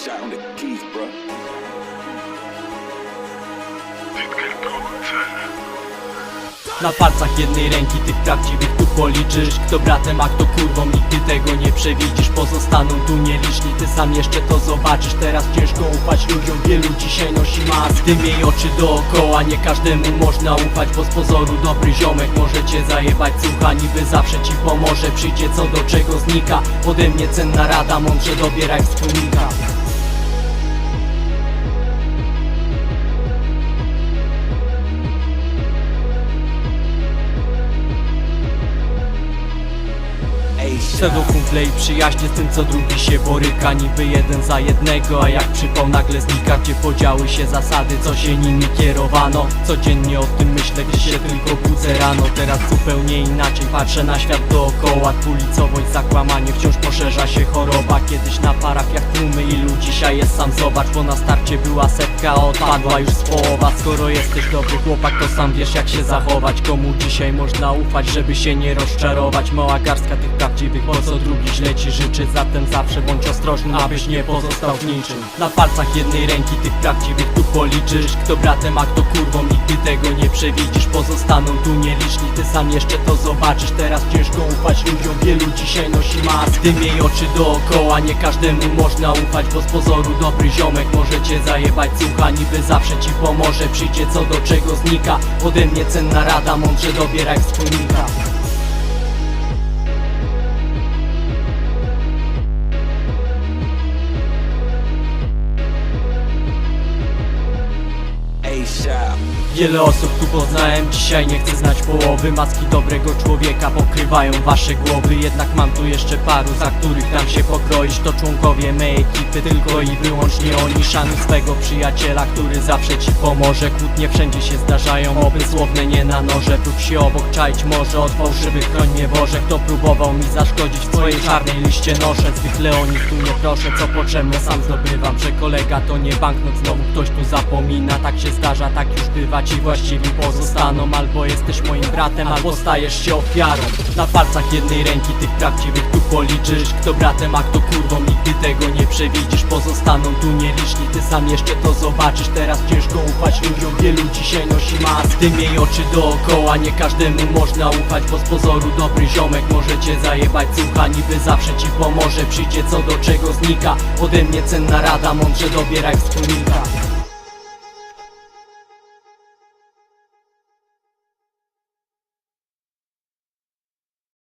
shot on the keys, bro. Na palcach jednej ręki tych prawdziwych tu policzysz. Kto bratem, a kto kurwą, nigdy tego nie przewidzisz. Pozostaną tu nieliczni, ty sam jeszcze to zobaczysz. Teraz ciężko ufać ludziom, wielu dzisiaj nosi mask Ty miej oczy dookoła, nie każdemu można ufać Bo z pozoru dobry ziomek może cię zajebać. Słucha niby zawsze ci pomoże, przyjdzie co do czego znika. Ode mnie cenna rada, mądrze dobieraj wspólnika Pseudo kumple i przyjaźnie z tym co drugi się boryka. Niby jeden za jednego, a jak przypał nagle znika. Gdzie podziały się zasady, co się nimi kierowano. Codziennie o tym myślę, gdy się tylko budzę rano. Teraz zupełnie inaczej patrzę na świat dookoła. Dwulicowość, zakłamanie, wciąż poszerza się choroba. Kiedyś na parafiach tłumy ilu dzisiaj jest sam. Zobacz Bo na starcie była setka, odpadła już z połowa. Skoro jesteś dobry chłopak, to sam wiesz jak się zachować. Komu dzisiaj można ufać, żeby się nie rozczarować? Mała garstka tych prawdziwych, po co drugi źle ci życzy. Zatem zawsze bądź ostrożny, abyś nie pozostał w niczym. Na palcach jednej ręki tych prawdziwych tu policzysz. Kto bratem, a kto kurwą, nigdy tego nie przewidzisz. Pozostaną tu nieliczni, ty sam jeszcze to zobaczysz. Teraz ciężko ufać ludziom, wielu dzisiaj nosi mask Ty miej oczy dookoła, nie każdemu można ufać Bo z pozoru dobry ziomek może cię zajebać. Słucha niby zawsze ci pomoże, przyjdzie co do czego znika. Ode mnie cenna rada, mądrze dobieraj wspólnika shout. Wiele osób tu poznałem, dzisiaj nie chcę znać połowy. Maski dobrego człowieka pokrywają wasze głowy. Jednak mam tu jeszcze paru, za których dam się pokroić. To członkowie mej ekipy, tylko i wyłącznie oni. Szanuj swego przyjaciela, który zawsze ci pomoże. Kłótnie wszędzie się zdarzają, oby słowne nie na noże. Wróć się obok, czaić może od fałszywych broń mnie Boże Kto próbował mi zaszkodzić w swojej czarnej liście noszę Zwykle o tu nie proszę, co potrzebne sam zdobywam? Że kolega to nie banknot, znowu ktoś tu zapomina. Tak się zdarza, tak już bywa, ci właściwi pozostaną. Albo jesteś moim bratem, albo stajesz się ofiarą. Na palcach jednej ręki tych prawdziwych tu policzysz. Kto bratem, a kto kurwą, nigdy tego nie przewidzisz. Pozostaną tu nieliczni, ty sam jeszcze to zobaczysz. Teraz ciężko ufać ludziom, wielu dzisiaj nosi mask Ty miej oczy dookoła, nie każdemu można ufać Bo z pozoru dobry ziomek może cię zajebać. Słucha niby zawsze ci pomoże, przyjdzie co do czego znika. Ode mnie cenna rada, mądrze dobieraj wspólnika